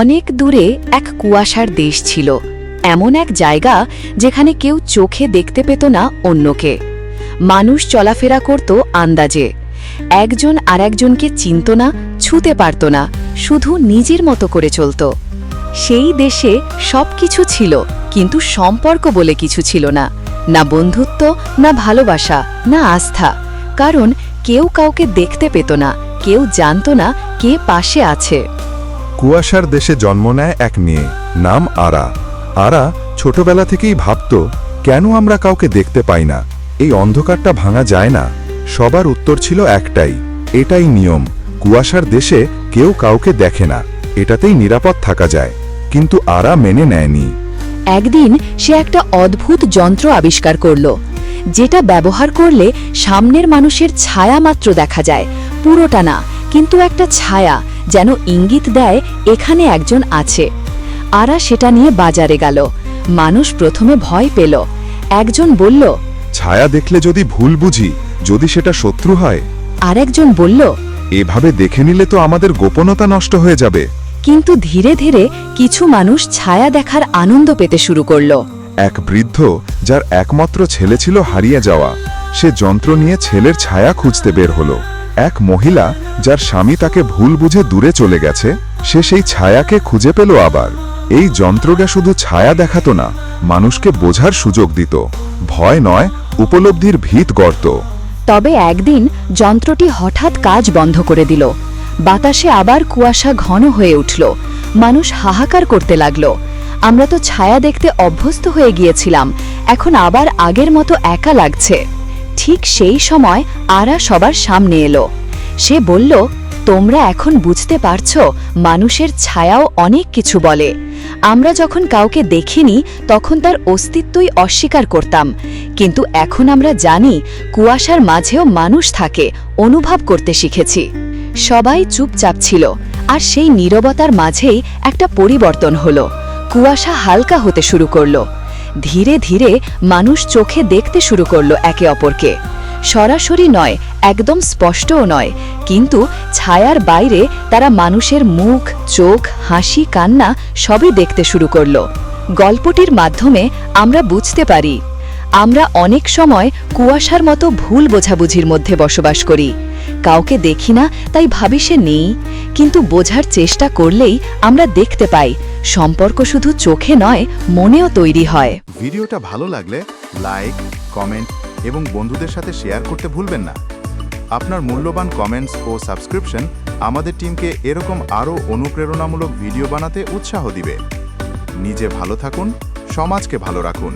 অনেক দূরে এক কুয়াশার দেশ ছিল, এমন এক জায়গা যেখানে কেউ চোখে দেখতে পেত না অন্যকে। মানুষ চলাফেরা করত আন্দাজে, একজন আরেকজনকে চিনত না, ছুতে পারত না, শুধু নিজের মতো করে চলত। সেই দেশে সবকিছু ছিল, কিন্তু সম্পর্ক বলে কিছু ছিল না না বন্ধুত্ব, না ভালোবাসা, না আস্থা, কারণ কেউ কাউকে দেখতে পেত না, কেউ জানত না কে পাশে আছে। কুয়াশার দেশে জন্ম নেয় এক মেয়ে, নাম আরা। আরা ছোটবেলা থেকেই ভাবত, কেন আমরা কাউকে দেখতে পাই না? এই অন্ধকারটা ভাঙা যায় না? সবার উত্তর ছিল একটাই, এটাই নিয়ম। কুয়াশার দেশে কেউ কাউকে দেখে না। এটাতেই নিরাপদ থাকা যায়। কিন্তু আরা মেনে নেয়নি। একদিন সে একটা অদ্ভুত যন্ত্র আবিষ্কার করল, যেটা ব্যবহার করলে সামনের মানুষের ছায়া মাত্র দেখা যায়। পুরোটা না, কিন্তু একটা ছায়া যেন ইঙ্গিত দেয় এখানে একজন আছে। আরা সেটা নিয়ে বাজারে গেল। মানুষ প্রথমে ভয় পেল। একজন বলল ছায়া দেখলে যদি ভুল বুঝি যদি সেটা শত্রু হয়? আরেকজন বলল এভাবে দেখে নিলে তো আমাদের গোপনতা নষ্ট হয়ে যাবে। কিন্তু ধীরে ধীরে কিছু মানুষ ছায়া দেখার আনন্দ পেতে শুরু করল। এক বৃদ্ধ যার একমাত্র ছেলে ছিল হারিয়ে যাওয়া সে যন্ত্র নিয়ে ছেলের ছায়া খুঁজতে বের হলো। এক মহিলা যার স্বামী তাকে ভুল বুঝে দূরে চলে গেছে, সে সেই ছায়াকে খুঁজে পেল আবার। এই যন্ত্রটা শুধু ছায়া দেখাতো না, মানুষকে বোঝার সুযোগ দিত। ভয় নয়, উপলব্ধির ভিত গর্ত তবে একদিন যন্ত্রটি হঠাৎ কাজ বন্ধ করে দিল। বাতাসে আবার কুয়াশা ঘন হয়ে উঠল। মানুষ হাহাকার করতে লাগল। আমরা তো ছায়া দেখতে অভ্যস্ত হয়ে গিয়েছিলাম, এখন আবার আগের মতো একা লাগছে। ঠিক সেই সময় আরা সবার সামনে এলো। সে বলল, তোমরা এখন বুঝতে পারছ, মানুষের ছায়াও অনেক কিছু বলে। আমরা যখন কাউকে দেখিনি, তখন তার অস্তিত্বই অস্বীকার করতাম। কিন্তু এখন আমরা জানি, কুয়াশার মাঝেও মানুষ থাকে, অনুভব করতে শিখেছি। সবাই চুপচাপ ছিল, আর সেই নীরবতার মাঝেই একটা পরিবর্তন হলো। কুয়াশা হালকা হতে শুরু করল। ধীরে ধীরে মানুষ চোখে দেখতে শুরু করল একে অপরকে। সরাসরি নয়, একদম স্পষ্টও নয়, কিন্তু ছায়ার বাইরে তারা মানুষের মুখ, চোখ, হাসি, কান্না সবই দেখতে শুরু করল। গল্পটির মাধ্যমে আমরা বুঝতে পারি, আমরা অনেক সময় কুয়াশার মতো ভুল বোঝাবুঝির মধ্যে বসবাস করি। কাউকে দেখি না, তাই ভাবি সে নেই। কিন্তু বোঝার চেষ্টা করলেই আমরা দেখতে পাই, সম্পর্ক শুধু চোখে নয়, মনেও তৈরি হয়। ভিডিওটা ভালো লাগলে লাইক, কমেন্ট এবং বন্ধুদের সাথে শেয়ার করতে ভুলবেন না। আপনার মূল্যবান কমেন্টস ও সাবস্ক্রিপশন আমাদের টিমকে এরকম আরও অনুপ্রেরণামূলক ভিডিও বানাতে উৎসাহ দিবে। নিজে ভালো থাকুন, সমাজকে ভালো রাখুন।